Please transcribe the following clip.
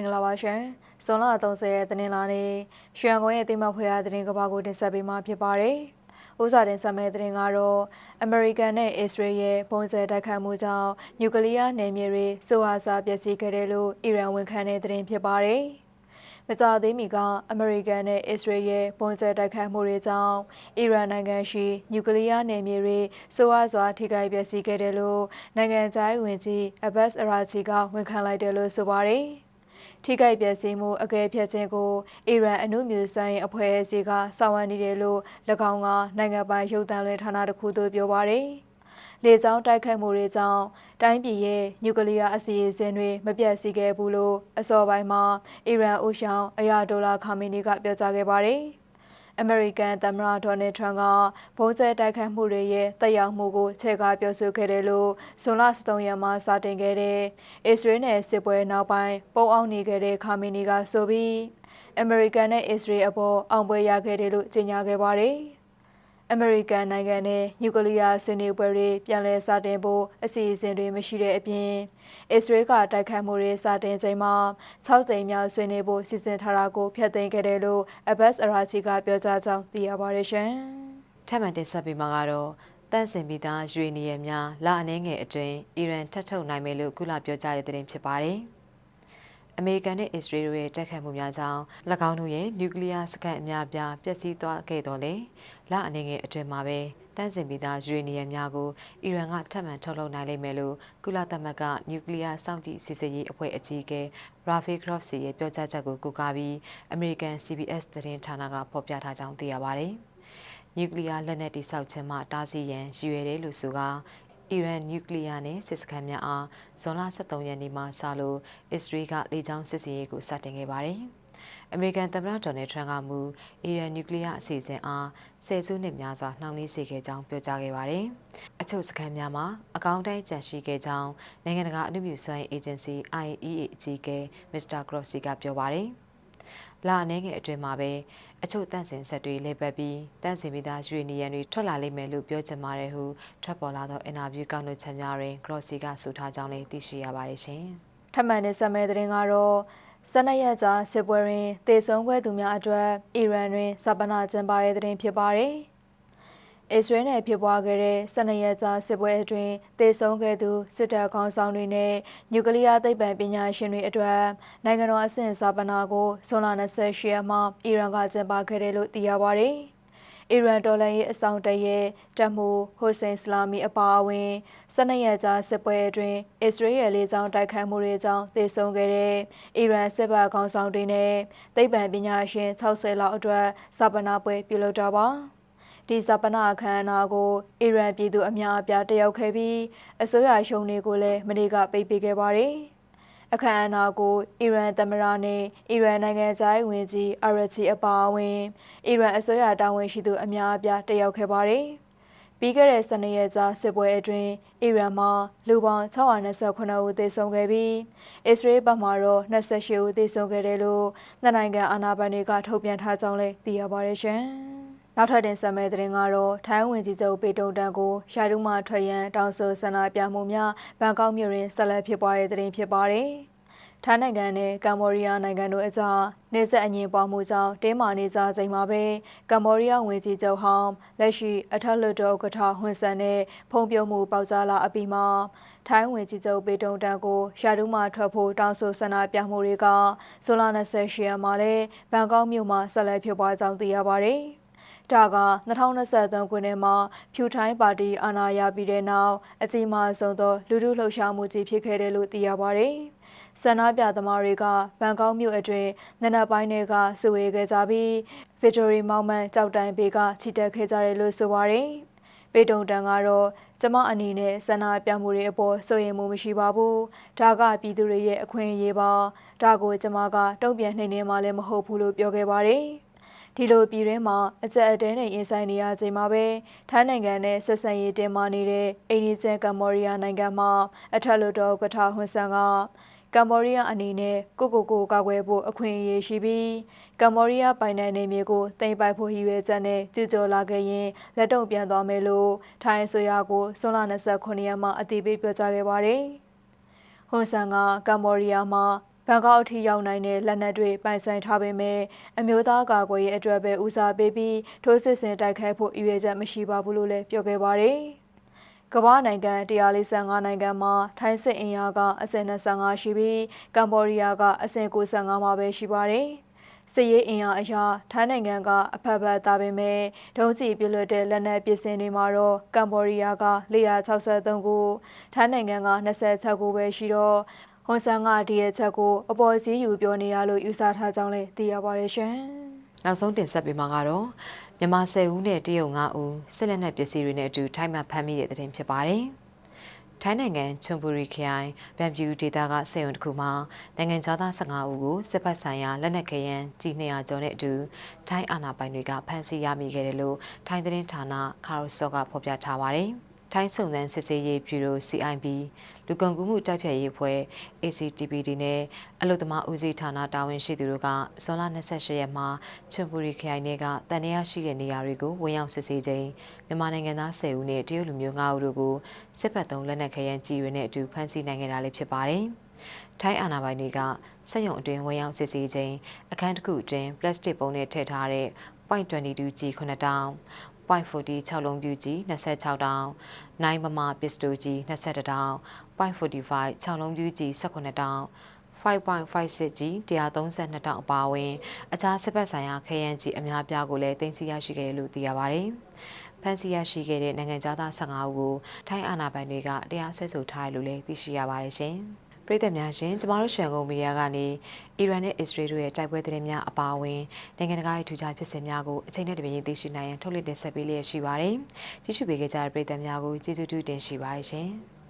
င်္ဂလာပါရှင်။ဇွန်လ30ရက်တင်းလာနေ့ရွှေရန်ကုန်ရဲ့တိမဖွေရသတင်းကဘာကိုတင်ဆက်ပေးမှာဖြစ်ပါတယ်။ဥစားတင်ဆက်မယ့်သတင်းကတော့အမေရိကန်နဲ့အစ္စရေးရဲ့ပုံစံတိုက်ခိုက်မှုကြောင့်နျူကလ িয়ার နယ်မြေတွေစိုးဟာစာပျက်စီးခဲ့တယ်လို့အီရန်ဝန်ခံတဲ့သတင်းဖြစ်ပါတယ်။မကြသေးမီကအမေရိကန်နဲ့အစ္စရေးရဲ့ပုံစံတိုက်ခိုက်မှုတွေကြောင့်အီရန်နိုင်ငံရှိနျူကလ িয়ার နယ်မြေတွေစိုးဟာစွာထိခိုက်ပျက်စီးခဲ့တယ်လို့နိုင်ငံခြားရေးဝန်ကြီးအဘတ်စ်အရာချီကဝန်ခံလိုက်တယ်လို့ဆိုပါတယ်။ ထိခိုက်ပျက်စီးမှုအကဲဖြတ်ခြင်းကိုအီရန်အနုမြူစွမ်းရေးအဖွဲ့အစည်းကဆောင်ရွက်နေတယ်လို့၎င်းကနိုင်ငံပိုင်ရုပ်သံလွှင့်ဌာနတစ်ခုသို့ပြောပါရယ်လေကြောင်းတိုက်ခိုက်မှုတွေကြောင့်တိုင်းပြည်ရဲ့နျူကလ িয়ার အစီအစဉ်တွေမပြတ်စီခဲ့ဘူးလို့အစောပိုင်းမှာအီရန်အိုရှောင်းအရာဒေါ်လာခါမီနီကပြောကြားခဲ့ပါတယ်။ အမေရိကန်သမ္မတဒေါ်နယ်ထရန့်ကဘုံကျဲတိုက်ခိုက်မှုတွေရဲ့တက်ရောက်မှုကိုချဲ့ကားပြောဆိုခဲ့တယ်လို့ဇွန်လ13ရက်မှာစတင်ခဲ့တဲ့အစ္စရေးနယ်စစ်ပွဲနောက်ပိုင်းပုံအောင်နေခဲ့တဲ့ခါမီနီကဆိုပြီးအမေရိကန်နဲ့အစ္စရေးအပေါ်အောင်ပွဲရခဲ့တယ်လို့ကြေညာခဲ့ပါတယ်။ အမေရိကန်နိုင်ငံနဲ့နျူကလ িয়ার ဆွေးနွေးပွဲတွေပြန်လည်စတင်ဖို့အစီအစဉ်တွေမရှိတဲ့အပြင်အစ္စရေးကတိုက်ခိုက်မှုတွေစတင်ချိန်မှာ6ကြိမ်မြောက်ဆွေးနွေးဖို့စီစဉ်ထားတာကိုဖျက်သိမ်းခဲ့တယ်လို့အဘတ်အရာချီကပြောကြားကြောင်းသိရပါတယ်ရှင်။ထပ်မံတင်ဆက်ပေးမှာကတော့တန့်စင်ပြီးသားယူရေနီယံများလာအနေငယ်အတွင်းအီရန်ထပ်ထုတ်နိုင်မယ်လို့ကုလပြောကြားတဲ့သတင်းဖြစ်ပါတယ်။ အမေရိကန်နဲ့အစ္စရေးတို့ရဲ့တိုက်ခိုက်မှုများကြောင့်၎င်းတို့ရဲ့နျူကလ িয়ার စကန်အများပြားပျက်စီးသွားခဲ့တော့လေလအနေငယ်အတွင်းမှာပဲတန့်စင်ပြီးသားယူရေနီယံများကိုအီရန်ကထပ်မံထုတ်လုပ်နိုင်လိမ့်မယ်လို့ကုလသမဂ္ဂနျူကလ িয়ার စောင့်ကြည့်စစ်ဆေးရေးအဖွဲ့အကြီးအကဲရာဖီဂရော့စီရဲ့ပြောကြားချက်ကိုကူကားပြီးအမေရိကန် CBS သတင်းဌာနကဖော်ပြထားကြောင်းသိရပါတယ်။နျူကလ িয়ার လက်နက်တိစောက်ခြင်းမှတားဆီးရန်ရည်ရွယ်တယ်လို့ဆိုကာ အီရန်နျူကလ িয়ার နဲ့စစ်စခန်းများအားဇွန်လ23ရက်နေ့မှာစလို့အစ္စရေးကလေကြောင်းစစ်စင်ရေးကိုစတင်ခဲ့ပါတယ်။အမေရိကန်သမ္မတဒေါ်နယ်ထရန့်ကမူအီရန်နျူကလ িয়ার အစီအစဉ်အားဆယ်စုနှစ်များစွာနှောင့်နှေးစေခဲ့ကြောင်းပြောကြားခဲ့ပါတယ်။အချို့စခန်းများမှာအကောင့်တိုင်းကြန့်ရှိခဲ့ကြောင်းနိုင်ငံတကာအမှုမြူစွမ်းအေဂျင်စီ IAEA အကြီးအကဲမစ္စတာဂရော့စီကပြောပါတယ်။ လာအနေငယ်အတွင်းမှာပဲအချို့တန့်စင်ဆက်တွေလေပတ်ပြီးတန့်စင်ပြီးသားယူရီနီယံတွေထွက်လာလိမ့်မယ်လို့ပြောချင်ပါတယ်ဟုထွက်ပေါ်လာသောအင်တာဗျူးကောက်နှုတ်ချက်များတွင်ဂရော့စီကဆိုထားကြောင်းလည်းသိရှိရပါတယ်ရှင်။ထပ်မံတဲ့ဆက်မဲ့တဲ့ရင်ကတော့စနရက်ကြာစစ်ပွဲတွင်တေဆုံးခွဲသူများအတွက်အီရန်တွင်စပနာကျင်းပတဲ့တဲ့ရင်ဖြစ်ပါတယ်။ အစ္စရေးနယ်ဖြစ်ပွားခဲ့တဲ့12ရက်ကြာစစ်ပွဲအတွင်းတေဆုံးခဲ့သူစစ်တပ်ခေါင်းဆောင်တွေနဲ့နျူကလ িয়ার သိပ္ပံပညာရှင်တွေအတွက်နိုင်ငံတော်အဆင့်စာပနာကိုဇွန်လ28ရက်မှာအီရန်ကကျင်းပခဲ့တယ်လို့သိရပါတယ်။အီရန်တော်လှန်ရေးအဆောင်တရဲ့တပ်မှုဟိုစိန်စလာမီအပါအဝင်12ရက်ကြာစစ်ပွဲအတွင်းအစ္စရေးရဲ့လေကြောင်းတိုက်ခိုက်မှုတွေကြောင့်သေဆုံးခဲ့တဲ့အီရန်စစ်ဘက်ခေါင်းဆောင်တွေနဲ့သိပ္ပံပညာရှင်60လောက်အတွက်စာပနာပွဲပြုလုပ်တာပါ။ ဒီဇပနာအခမ်းအနားကိုအီရန်ပြည်သူအများအပြားတက်ရောက်ခဲ့ပြီးအစိုးရရှုံးတွေကိုလည်းမနေ့ကပိတ်ပင်ခဲ့ပါတယ်။အခမ်းအနားကိုအီရန်သမ္မတနဲ့အီရန်နိုင်ငံသားဝင်ကြီးအာရချီအပါအဝင်အီရန်အစိုးရတာဝန်ရှိသူအများအပြားတက်ရောက်ခဲ့ပါတယ်။ပြီးခဲ့တဲ့စနေရက်ကြာစစ်ပွဲအတွင်းအီရန်မှာလူပေါင်း629ဦးသေဆုံးခဲ့ပြီးအစ္စရေးဘက်မှာတော့28ဦးသေဆုံးခဲ့တယ်လို့နိုင်ငံအာဏာပိုင်တွေကထုတ်ပြန်ထားကြောင်းလည်းသိရပါတယ်ရှင်။ နောက်ထပ်တင်ဆက်မယ့်သတင်းကတော့ထိုင်းဝင်ကြီးချုပ်ပေတုံတန်ကိုရှာဒူးမှထွက်ရန်တောင်းဆိုဆန္ဒပြမှုများဘန်ကောက်မြို့တွင်ဆက်လက်ဖြစ်ပွားတဲ့သတင်းဖြစ်ပါတယ်။ထိုင်းနိုင်ငံနဲ့ကမ္ဘောဒီးယားနိုင်ငံတို့အကြားနေဆက်အငြင်းပွားမှုကြောင့်တင်းမာနေကြချိန်မှာပဲကမ္ဘောဒီးယားဝင်ကြီးချုပ်ဟောင်းလက်ရှိအထက်လွှတ်တော်ဥက္ကဋ္ဌဟွန်ဆန်နဲ့ဖုံးပြုံးမှုပေါက်ကြားလာအပြီးမှာထိုင်းဝင်ကြီးချုပ်ပေတုံတန်ကိုရှာဒူးမှထွက်ဖို့တောင်းဆိုဆန္ဒပြမှုတွေကဇွန်လ28ရက်မှာလဲဘန်ကောက်မြို့မှာဆက်လက်ဖြစ်ပွားကြောင်းသိရပါတယ်။ ဒါက2023ခုနှစ်မှာဖြူထိုင်းပါတီအာဏာရပြီးတဲ့နောက်အကြီးမားဆုံးသောလူထုလှုပ်ရှားမှုကြီးဖြစ်ခဲ့တယ်လို့သိရပါတယ်။ဆန္ဒပြသမားတွေကဘန်ကောက်မြို့အတွင်းနနက်ပိုင်းတွေကစုဝေးခဲ့ကြပြီး Victory Monument ကြောက်တိုင်ဘေးကချီတက်ခဲ့ကြတယ်လို့ဆိုပါတယ်။ပေတုံတန်ကတော့ကျမအနေနဲ့ဆန္ဒပြမှုတွေအပေါ်စိုးရိမ်မှုမရှိပါဘူး။ဒါကပြည်သူတွေရဲ့အခွင့်အရေးပါ။ဒါကိုကျမကတုံ့ပြန်နှိမ့်နေမှလည်းမဟုတ်ဘူးလို့ပြောခဲ့ပါတယ်။ ဒီလိုပြည်တွင်းမှာအကြက်အတဲနဲ့ရင်ဆိုင်နေရချိန်မှာပဲထိုင်းနိုင်ငံနဲ့ဆက်ဆံရေးတင်မာနေတဲ့အိန္ဒိယကမ္ဘောဒီးယားနိုင်ငံမှာအထက်လွှတ်တော်ကထာဟွန်ဆန်ကကမ္ဘောဒီးယားအနေနဲ့ကိုကိုကိုကာကွယ်ဖို့အခွင့်အရေးရှိပြီးကမ္ဘောဒီးယားပိုင်နယ်နေမြေကိုတင်ပိုက်ဖို့ရည်ရွယ်ချက်နဲ့ကြွကြော်လာခဲ့ရင်လက်တုံပြန်သွားမယ်လို့ထိုင်းအစိုးရကိုဆွန်လ29ရက်မှာအတည်ပြုပြောကြားခဲ့ပါတယ်။ဟွန်ဆန်ကကမ္ဘောဒီးယားမှာ ဘန်ကောက်အထိရောက်နိုင်တဲ့လက်နက်တွေပိုင်ဆိုင်ထားပေမဲ့အမျိုးသားကာကွယ်ရေးအတွက်ပဲဦးစားပေးပြီးထိုးစစ်ဆင်တိုက်ခိုက်ဖို့အရွေချက်မရှိပါဘူးလို့လည်းပြောခဲ့ပါတယ်။ကမ္ဘာနိုင်ငံ145နိုင်ငံမှာထိုင်းစစ်အင်အားကအဆင့်25ရှိပြီးကမ္ဘောဒီးယားကအဆင့်95မှာပဲရှိပါတယ်။စစ်ရေးအင်အားအရာထိုင်းနိုင်ငံကအဖက်ဖက်သားပေမဲ့ဒုံးကျည်ပြလွတ်တဲ့လက်နက်ပစ္စည်းတွေမှာတော့ကမ္ဘောဒီးယားက463ခုထိုင်းနိုင်ငံက26ခုပဲရှိတော့ ဟွန်ဆန်ကဒီရဲ့ချက်ကိုအပေါ်စီးယူပြောနေရလို့ယူဆထားကြောင်းလည်းသိရပါတယ်ရှင်။နောက်ဆုံးတင်ဆက်ပေးမှာကတော့မြန်မာ10ဦးနဲ့တရုတ်9ဦးစစ်လက်နက်ပစ္စည်းတွေနဲ့အတူထိုင်းမှဖမ်းမိတဲ့တဲ့တင်ဖြစ်ပါတယ်။ထိုင်းနိုင်ငံချွန်ပူရီခရိုင်ဗန်ပြူဒေသကစေယုံတစ်ခုမှာနိုင်ငံသား15ဦးကိုစစ်ပတ်ဆိုင်ရာလက်နက်ခဲယမ်းကြီး200ကျော်နဲ့အတူထိုင်းအာဏာပိုင်တွေကဖမ်းဆီးရမိခဲ့တယ်လို့ထိုင်းသတင်းဌာနခါရိုဆော့ကဖော်ပြထားပါတယ်။ ထိုင်းစုံစမ်းစစ်ဆေးရေးဗျူရို CIB လူကုန်ကူးမှုတိုက်ဖျက်ရေးအဖွဲ့ ACTPD နဲ့အလုသမားဦးစီးဌာနတာဝန်ရှိသူတို့ကဇွန်လ28ရက်မှာချွန်ပူရီခရိုင်နယ်ကတန်တရားရှိတဲ့နေရာတွေကိုဝင်ရောက်စစ်ဆေးချိန်မြန်မာနိုင်ငံသား10ဦးနဲ့တရုတ်လူမျိုး9ဦးတို့ကိုစစ်ဘက်သုံးလက်နက်ခဲယမ်းကြီးတွေနဲ့အတူဖမ်းဆီးနိုင်ခဲ့တာလည်းဖြစ်ပါတယ်။ထိုင်းအာဏာပိုင်တွေကစက်ရုံအတွင်းဝင်ရောက်စစ်ဆေးခြင်းအခန်းတစ်ခုအတွင်းပလတ်စတစ်ပုံနဲ့ထည့်ထားတဲ့ .22G 9000 0.40 6လုံးပြူကြီး26တောင်း9မမပစ္စတိုကြီး22တောင်း0.45 6လုံးပြူကြီး18တောင်း5.56ကြီး132တောင်အပါအဝင်အခြားစစ်ဘက်ဆိုင်ရာခရမ်းကြီးအများပြားကိုလည်းတင်စီရရှိခဲ့တယ်လို့သိရပါဗျ။ဖန်စီရရှိခဲ့တဲ့နိုင်ငံသား15ဦးကိုထိုင်းအာဏာပိုင်တွေကတရားစွဲဆိုထားတယ်လို့လည်းသိရှိရပါတယ်ရှင်။ ပရိသတ်များရှင်ကျမတို့ရွှေကုန်းမီဒီယာကနေအီရန်နဲ့အစ္စရေးတို့ရဲ့တိုက်ပွဲသတင်းများအပါအဝင်နိုင်ငံတကာရဲ့ထူးခြားဖြစ်စဉ်များကိုအချိန်နဲ့တပြေးသိရှိနိုင်ရန်ထုတ်လွှင့်တင်ဆက်ပေးလျက်ရှိပါတယ်။ကြည့်ရှုပေးကြတဲ့ပရိသတ်များကိုကျေးဇူးတူတင်ရှိပါတယ်ရှင်။